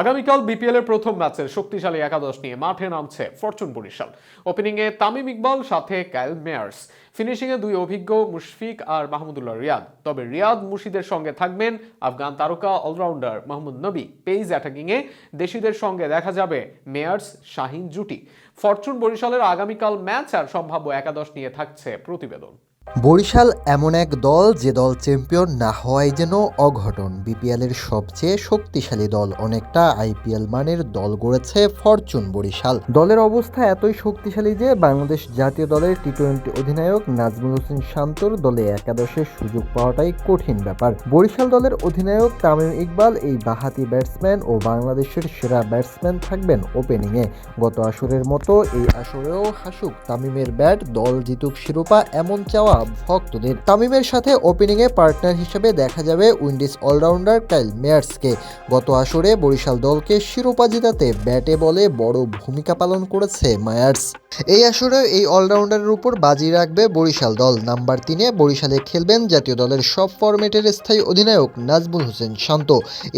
আগামীকাল বিপিএল এর প্রথম ম্যাচের শক্তিশালী একাদশ নিয়ে মাঠে নামছে ফরচুন বরিশাল। ওপেনিংয়ে তামিম ইকবাল, সাথে কাইল মেয়ার্স। ফিনিশিংয়ে দুই অভিজ্ঞ, মুশফিক আর মাহমুদুল্লাহ রিয়াদ। তবে রিয়াদ মুর্শিদের সঙ্গে থাকবেন আফগান তারকা অলরাউন্ডার মাহমুদ নবী। পেইজ অ্যাটাকিংয়ে দেশিদের সঙ্গে দেখা যাবে মেয়ার্স, শাহিন জুটি। ফরচুন বরিশালের আগামীকাল ম্যাচ আর সম্ভাব্য একাদশ নিয়ে থাকছে প্রতিবেদন। বরিশাল এমন এক দল যে দল চ্যাম্পিয়ন না হওয়াই যেন অঘটন। বিপিএলের সবচেয়ে শক্তিশালী দল অনেকটা আইপিএল মানের দল গড়েছে ফরচুন বরিশাল। দলের অবস্থা এতই শক্তিশালী যে বাংলাদেশ জাতীয় দলের টি টোয়েন্টি অধিনায়ক নাজমুল হোসেন শান্তর দলে একাদশের সুযোগ পাওয়াটাই কঠিন ব্যাপার। বরিশাল দলের অধিনায়ক তামিম ইকবাল, এই বাহাতি ব্যাটসম্যান ও বাংলাদেশের সেরা ব্যাটসম্যান থাকবেন ওপেনিংয়ে। গত আসরের মতো এই আসরেও হাসুক তামিমের ব্যাট, দল জিতুক শিরোপা, এমন চাওয়া ভক্তদের। তামিমের সাথে ওপেনিংয়ে পার্টনার হিসেবে দেখা যাবে উইন্ডিজ অলরাউন্ডার কাইল মেয়ার্সকে গত আসরে বরিশাল দলকে শিরোপা জেতাতে ব্যাটে বলে বড় ভূমিকা পালন করেছে মায়ার্স। এই আসরে এই অলরাউন্ডারের উপর বাজি রাখবে বরিশাল দল। নাম্বার তিনে বরিশালে খেলবেন জাতীয় দলের সব ফরম্যাটের স্থায়ী অধিনায়ক নাজমুল হোসেন শান্ত।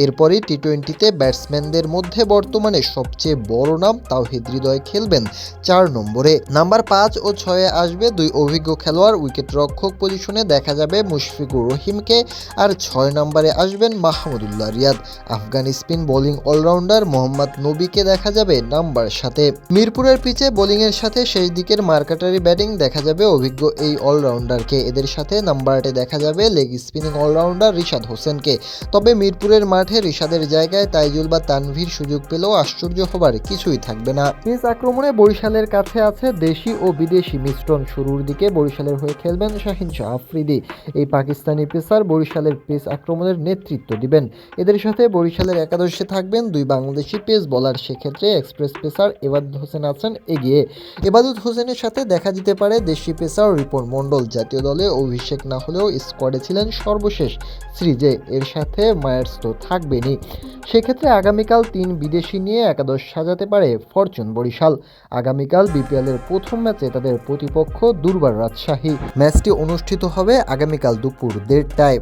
এরপরই টি টোয়েন্টিতে ব্যাটসম্যানদের মধ্যে বর্তমানে সবচেয়ে বড় নাম তাওহিদ হৃদয় খেলবেন চার নম্বরে। নাম্বার পাঁচ ও ছয়ে আসবে দুই অভিজ্ঞ খেলোয়াড় উইকেট রক্ষক পজিশনে দেখা যাবে মুশফিকুর রহিমকে আর ছয় নম্বরে আসবেন Mahmudullah Riyad. Afghan spin bowling allrounder Mohammad নবীকে দেখা যাবে নাম্বার সাথে মিরপুরের পিচে বোলিংয়ের সাথে শেষ দিকের মার্কাটারি ব্যাটিং দেখা যাবে অভিজ্ঞ এই অলরাউন্ডারকে। এদের সাথে নাম্বার আটে দেখা যাবে লেগ স্পিনিং অলরাউন্ডার রিশাদ হোসেনকে। তবে মিরপুরের মাঠে রিশাদের জায়গায় তাইজুল বা তানভীর সুযোগ পেলেও আশ্চর্য হবার কিছুই থাকবে না। পিচ আক্রমণে বরিশালের কাছে আছে দেশি ও বিদেশি মিশ্রণ। শুরুর দিকে বরিশালের হয়ে খেলবেন শাহিন শাহ আফ্রিদি। এই পাকিস্তানি পেসার বরিশালের পেস আক্রমণের নেতৃত্ব দিবেন। এদের সাথে বরিশালের একাদশে থাকবেন দুই বাংলাদেশি পেস বলার। সেক্ষেত্রে এক্সপ্রেস পেসার এবাদুত হোসেন আছেন এগিয়ে। এবাদুত হোসেনের সাথে দেখা দিতে পারে দেশি পেসার রিপন মণ্ডল। জাতীয় দলে অভিষেক না হলেও স্কোয়াডে ছিলেন সর্বশেষ সিরিজে। এর সাথে মায়ার্স তো থাকবেনই। সেক্ষেত্রে আগামীকাল তিন বিদেশি নিয়ে একাদশ সাজাতে পারে ফরচুন বরিশাল। আগামীকাল বিপিএলের প্রথম ম্যাচে তাদের প্রতিপক্ষ দুর্বার রাজশাহী। ম্যাচটি অনুষ্ঠিত হবে আগামীকাল দুপুর দেড়টায়।